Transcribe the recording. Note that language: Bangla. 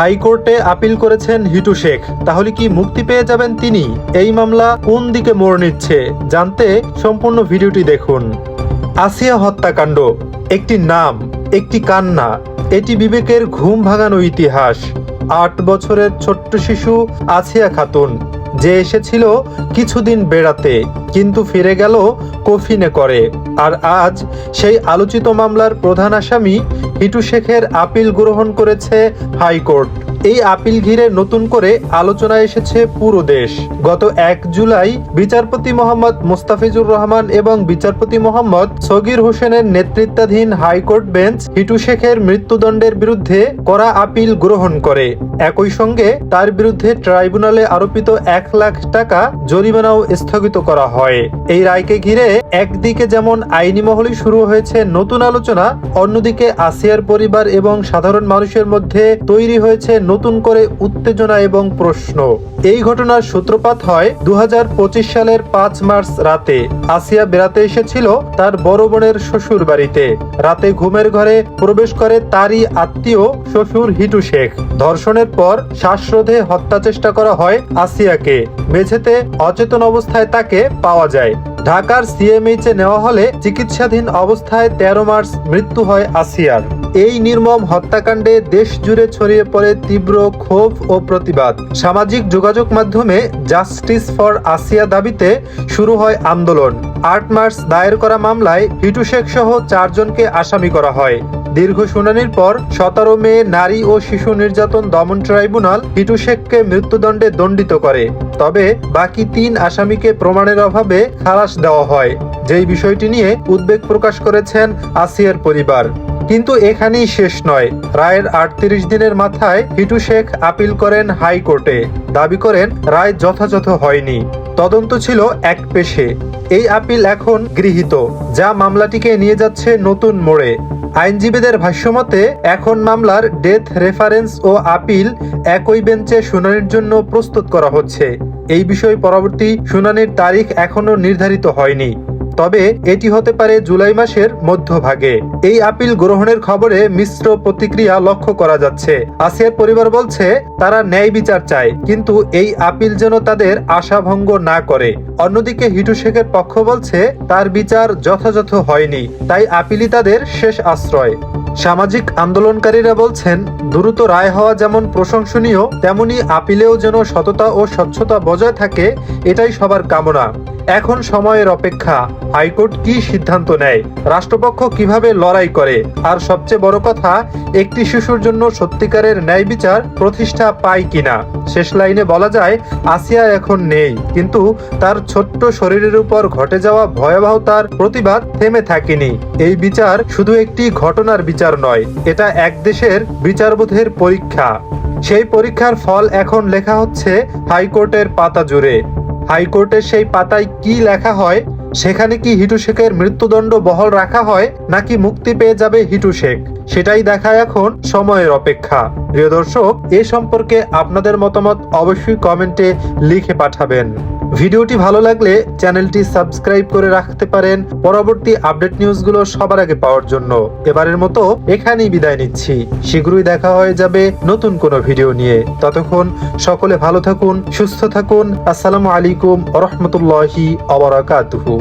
হাইকোর্টে আপিল করেছেন হিটু শেখ। তাহলে কি মুক্তি পেয়ে যাবেন তিনি? এই মামলা কোন দিকে মোড় নিচ্ছে? জানতে সম্পূর্ণ ভিডিওটি দেখুন। আসিয়া হত্যাকাণ্ড। একটি নাম, একটি কান্না। এটি বিবেকের ঘুম ভাঙানো ইতিহাস। আট বছরের ছোট্ট শিশু আসিয়া খাতুন। যে এসেছিল কিছুদিন বেড়াতে, কিন্তু ফিরে গেল কফিনে করে। আর আজ সেই আলোচিত মামলার প্রধান আসামি হিটু শেখের আপিল গ্রহণ করেছে হাইকোর্ট। এই আপিল ঘিরে নতুন করে আলোচনা এসেছে পুরো দেশ। গত এক জুলাই বিচারপতি মোহাম্মদ মুস্তাফিজুর রহমান এবং বিচারপতি মোহাম্মদ সগির হোসেনের নেতৃত্বাধীন হাইকোর্ট বেঞ্চ হিটু শেখের মৃত্যুদণ্ডের বিরুদ্ধে করা আপিল গ্রহণ করে। একই সঙ্গে তার বিরুদ্ধে ট্রাইব্যুনালে আরোপিত এক লাখ টাকা জরিমানাও স্থগিত করা হয়। এই রায়কে ঘিরে একদিকে যেমন আইনি মহলে শুরু হয়েছে নতুন আলোচনা, অন্যদিকে আসিয়ার পরিবার এবং সাধারণ মানুষের মধ্যে তৈরি হয়েছে নতুন করে উত্তেজনা এবং প্রশ্ন। এই ঘটনার সূত্রপাত হয় দু হাজার পঁচিশ সালের পাঁচ মার্চ রাতে। আসিয়া বেড়াতে এসেছিল তার বড় বোনের শ্বশুর বাড়িতে। রাতে ঘুমের ঘরে প্রবেশ করে তারই আত্মীয় শ্বশুর হিটু শেখ। ধর্ষণের পর শ্বাসরোধে হত্যা চেষ্টা করা হয় আসিয়াকে। মেঝেতে অচেতন অবস্থায় তাকে পাওয়া যায়। ঢাকার সিএমএইচ নেওয়া হলে চিকিৎসাধীন অবস্থায় তেরো মার্চ মৃত্যু হয় আসিয়ার। এই নির্মম হত্যাকাণ্ডে দেশ জুড়ে ছড়িয়ে পড়ে তীব্র ক্ষোভ ও প্রতিবাদ। সামাজিক যোগাযোগ মাধ্যমে জাস্টিস ফর আসিয়া দাবিতে শুরু হয় আন্দোলন। আট মার্চ দায়ের করা মামলায় হিটু শেখ সহ চারজনকে আসামি করা হয়। দীর্ঘ শুনানির পর সতেরো মে নারী ও শিশু নির্যাতন দমন ট্রাইব্যুনাল হিটু শেখকে মৃত্যুদণ্ডে দণ্ডিত করে। তবে বাকি তিন আসামিকে প্রমাণের অভাবে খালাস দেওয়া হয়। যেই বিষয়টি নিয়ে উদ্বেগ প্রকাশ করেছেন আসিয়ার পরিবার। কিন্তু এখানেই শেষ নয়। রায়ের আটত্রিশ দিনের মাথায় হিটু শেখ আপিল করেন হাইকোর্টে। দাবি করেন, রায় যথাযথ হয়নি। তদন্ত ছিল এক পেশে। এই আপিল এখন গৃহীত, যা মামলাটিকে নিয়ে যাচ্ছে নতুন মোড়ে। আইনজীবীদের ভাষ্যমতে, এখন মামলার ডেথ রেফারেন্স ও আপিল একই বেঞ্চে শুনানির জন্য প্রস্তুত করা হচ্ছে। এই বিষয়ে পরবর্তী শুনানির তারিখ এখনও নির্ধারিত হয়নি। তবে এটি হতে পারে জুলাই মাসের মধ্যভাগে। এই আপিল গ্রহণের খবরে মিশ্র প্রতিক্রিয়া লক্ষ্য করা যাচ্ছে। আসিয়ার পরিবার বলছে, তারা ন্যায় বিচার চায়, কিন্তু এই আপিল যেন তাদের আশাভঙ্গ না করে। অন্যদিকে হিটু শেখের পক্ষ বলছে, তার বিচার যথাযথ হয়নি, তাই আপিলই তাদের শেষ আশ্রয়। সামাজিক আন্দোলনকারীরা বলছেন, দ্রুত রায় হওয়া যেমন প্রশংসনীয়, তেমনি আপিলেও যেন সততা ও স্বচ্ছতা বজায় থাকে, এটাই সবার কামনা। এখন সময়ের অপেক্ষা। হাইকোর্ট কি সিদ্ধান্ত নেয়? রাষ্ট্রপক্ষ কীভাবে লড়াই করে? আর সবচেয়ে বড় কথা, একটি শিশুর জন্য সত্যিকারের ন্যায় বিচার প্রতিষ্ঠা পায় কিনা? শেষ লাইনে বলা যায়, আসিয়া এখন নেই। কিন্তু তার ছোট্ট শরীরের উপর ঘটে যাওয়া ভয়াবহতার প্রতিবাদ থেমে থাকেনি। এই বিচার শুধু একটি ঘটনার বিচার নয়, এটা এক দেশের বিচারবোধের পরীক্ষা। সেই পরীক্ষার ফল এখন লেখা হচ্ছে হাইকোর্টের পাতা জুড়ে। হাইকোর্টের সেই পাতায় কি লেখা হয়? সেখানে কি হিটু শেখের মৃত্যুদণ্ড বহল রাখা হয়, নাকি মুক্তি পেয়ে যাবে হিটু শেখ? সেটাই দেখা এখন সময়ের অপেক্ষা। প্রিয় দর্শক, এ সম্পর্কে আপনাদের মতামত অবশ্যই কমেন্টে লিখে পাঠাবেন। ভিডিওটি ভালো লাগলে চ্যানেলটি সাবস্ক্রাইব করে রাখতে পারেন। পরবর্তী আপডেট নিউজগুলো সবার আগে পাওয়ার জন্য। এবারের মতো এখানেই বিদায় নিচ্ছি। শীঘ্রই দেখা হয়ে যাবে নতুন কোনো ভিডিও নিয়ে। ততক্ষণ সকলে ভালো থাকুন, সুস্থ থাকুন। আসসালামু আলাইকুম রহমতুল্লাহি অবরাকাতুহু